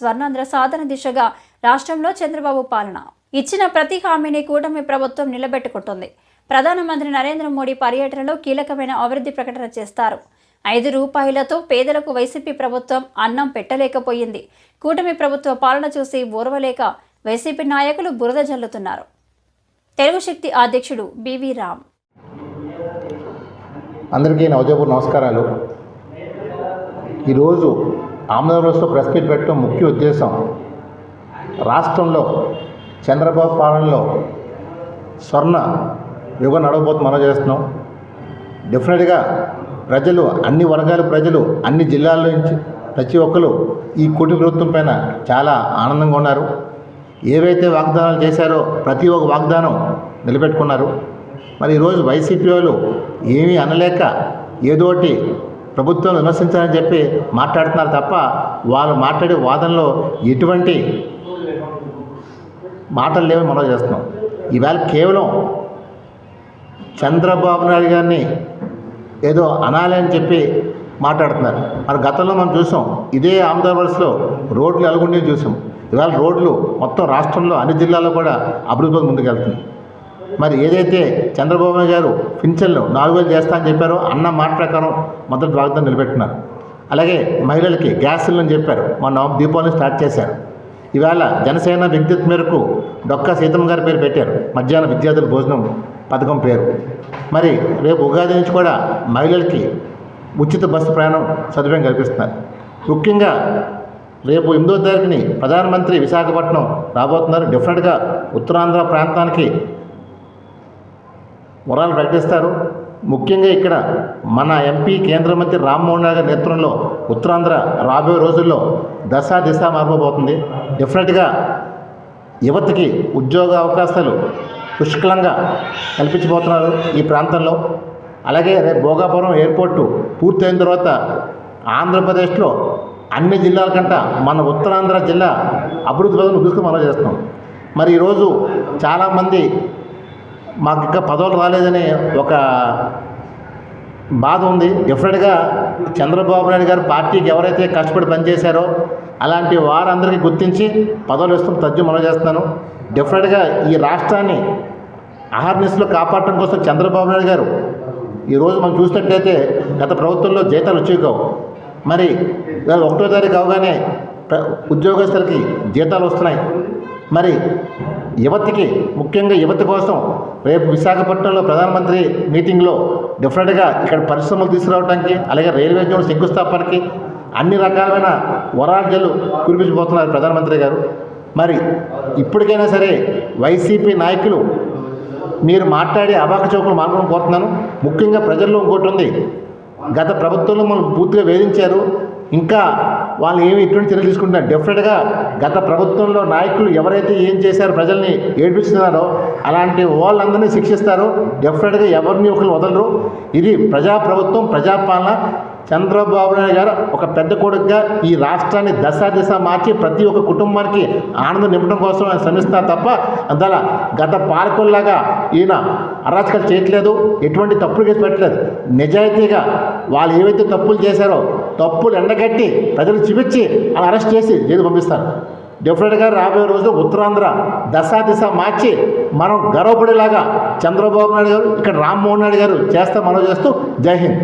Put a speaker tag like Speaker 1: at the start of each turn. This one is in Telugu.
Speaker 1: స్వర్ణాంధ్ర సాధన దిశగా రాష్ట్రంలో చంద్రబాబు పాలన. ఇచ్చిన ప్రతి హామీని కూటమి ప్రభుత్వం నిలబెట్టుకుంటుంది. ప్రధానమంత్రి నరేంద్ర మోడీ పర్యటనలో కీలకమైన అభివృద్ధి ప్రకటన చేస్తారు. ఐదు రూపాయలతో పేదలకు వైసీపీ ప్రభుత్వం అన్నం పెట్టలేకపోయింది. కూటమి ప్రభుత్వ పాలన చూసి ఓర్వలేక వైసీపీ నాయకులు బురద జల్లుతున్నారు. తెలుగు శక్తి అధ్యక్షుడు బివి రామ్.
Speaker 2: అందరికీ నా నమస్కారాలు. ఈరోజు ఆంధ్రప్రదేశ్లో ప్రెస్ మీట్ పెట్టడం ముఖ్య ఉద్దేశం. రాష్ట్రంలో చంద్రబాబు పాలనలో స్వర్ణ యుగం నడవబోతు మనం చేస్తున్నాం. డెఫినెట్గా ప్రజలు అన్ని వర్గాల ప్రజలు అన్ని జిల్లాల నుంచి ప్రతి ఒక్కరు ఈ కూటమి ప్రభుత్వం పైన చాలా ఆనందంగా ఉన్నారు. ఏవైతే వాగ్దానాలు చేశారో ప్రతి ఒక్క వాగ్దానం నిలబెట్టుకున్నారు. మరి ఈరోజు వైసీపీ వాళ్ళు ఏమీ అనలేక ఏదోటి ప్రభుత్వం విమర్శించాలని చెప్పి మాట్లాడుతున్నారు తప్ప వాళ్ళు మాట్లాడే వాదనలో ఎటువంటి మాటలు లేవని మనం చేస్తున్నాం. ఈవేళ కేవలం చంద్రబాబు నాయుడు గారిని ఏదో అనాలి అని చెప్పి మాట్లాడుతున్నారు. మరి గతంలో మనం చూసాం ఇదే ఆంధ్రప్రదేశ్లో రోడ్లు ఎలాగుండే చూసాం. ఇవాళ రోడ్లు మొత్తం రాష్ట్రంలో అన్ని జిల్లాల్లో కూడా అభివృద్ధి ముందుకెళ్తుంది మరి ఏదైతే చంద్రబాబు గారు పింఛన్లు నాలుగు వేలు చేస్తా అని చెప్పారో అన్న మాట ప్రకారం మొదటి వాగ్దానం నిలబెట్టున్నారు అలాగే మహిళలకి గ్యాస్ సిలిండర్ చెప్పారు. మొన్న దీపావళి స్టార్ట్ చేశారు. ఇవాళ జనసేన విద్యుత్ మేరకు డొక్కా సీతమ్మ గారి పేరు పెట్టారు. మధ్యాహ్న విద్యార్థుల భోజనం పథకం పేరు. మరి రేపు ఉగాది నుంచి కూడా మహిళలకి ఉచిత బస్సు ప్రయాణం సదుపాయం కల్పిస్తున్నారు. ముఖ్యంగా రేపు ఎనిమిదో తారీఖుని ప్రధానమంత్రి విశాఖపట్నం రాబోతున్నారు. డెఫినెట్గా ఉత్తరాంధ్ర ప్రాంతానికి వరాలు ప్రకటిస్తారు. ముఖ్యంగా ఇక్కడ మన ఎంపీ కేంద్ర మంత్రి రామ్మోహన్ రావు గారి నేతృత్వంలో ఉత్తరాంధ్ర రాబోయే రోజుల్లో దశ దిశ మారిపోబోతుంది. డెఫినెట్గా యువతకి ఉద్యోగ అవకాశాలు పుష్కలంగా కల్పించబోతున్నారు ఈ ప్రాంతంలో. అలాగే రేపు భోగాపురం ఎయిర్పోర్టు పూర్తయిన తర్వాత ఆంధ్రప్రదేశ్లో అన్ని జిల్లాల కంట మన ఉత్తరాంధ్ర జిల్లా అభివృద్ధి పదవులు దూసుకుని మనం చేస్తాం మరి ఈరోజు చాలామంది మాకు ఇంకా పదవులు రాలేదని ఒక బాధ ఉంది. డెఫినెట్గా చంద్రబాబు నాయుడు గారు పార్టీకి ఎవరైతే కష్టపడి పనిచేశారో అలాంటి వారందరికీ గుర్తించి పదవులు ఇస్తాం తజ్జు మనం చేస్తున్నాను. డెఫినెట్గా ఈ రాష్ట్రాన్ని అహర్నిస్లో కాపాడటం కోసం చంద్రబాబు నాయుడు గారు ఈరోజు మనం చూసినట్లయితే గత ప్రభుత్వంలో జీతాలు వచ్చేవి కావు. మరి ఒకటో తారీఖు అవగానే ఉద్యోగస్తులకి జీతాలు వస్తున్నాయి. మరి యువతికి ముఖ్యంగా యువత కోసం రేపు విశాఖపట్నంలో ప్రధానమంత్రి మీటింగ్లో డెఫినెట్గా ఇక్కడ పరిశ్రమలు తీసుకురావడానికి అలాగే రైల్వే జోన్ శంకుస్థాపనకి అన్ని రకాలైన వరాజలు కురిపించబోతున్నారు ప్రధానమంత్రి గారు. మరి ఇప్పటికైనా సరే వైసీపీ నాయకులు మీరు మాట్లాడే అబాక చౌకులు మాట్లాడడం కోరుతున్నాను. ముఖ్యంగా ప్రజల్లో ఇంకోటి ఉంది. గత ప్రభుత్వంలో మనం పూర్తిగా వేధించారు. ఇంకా వాళ్ళు ఏమి ఇటువంటి చర్యలు తీసుకుంటున్నారు? డెఫినెట్గా గత ప్రభుత్వంలో నాయకులు ఎవరైతే ఏం చేశారో ప్రజల్ని ఏడిపిస్తున్నారో అలాంటి వాళ్ళందరినీ శిక్షిస్తారు. డెఫినెట్గా ఎవరిని ఒకరు వదలరు. ఇది ప్రజాప్రభుత్వం ప్రజాపాలన చంద్రబాబు నాయుడు గారు ఒక పెద్ద కొడుకుగా ఈ రాష్ట్రాన్ని దశ దిశ మార్చి ప్రతి ఒక్క కుటుంబానికి ఆనందం నింపడం కోసం ఆయన శ్రమిస్తారు తప్ప అందువల్ల గత పాలకుల్లాగా ఈయన అరాచకాలు చేయట్లేదు ఎటువంటి తప్పులు చేసి పెట్టలేదు. నిజాయితీగా వాళ్ళు ఏవైతే తప్పులు చేశారో తప్పులు ఎండగట్టి ప్రజలు చూపించి అలా అరెస్ట్ చేసి జైలు పంపిస్తారు. డెఫినెట్గా రాబోయే రోజు ఉత్తరాంధ్ర దశా దిశ మార్చి మనం గర్వపడేలాగా చంద్రబాబు నాయుడు గారు ఇక్కడ రామ్మోహన్ నాయుడు గారు చేస్తా మనం చేస్తూ జై హింద్.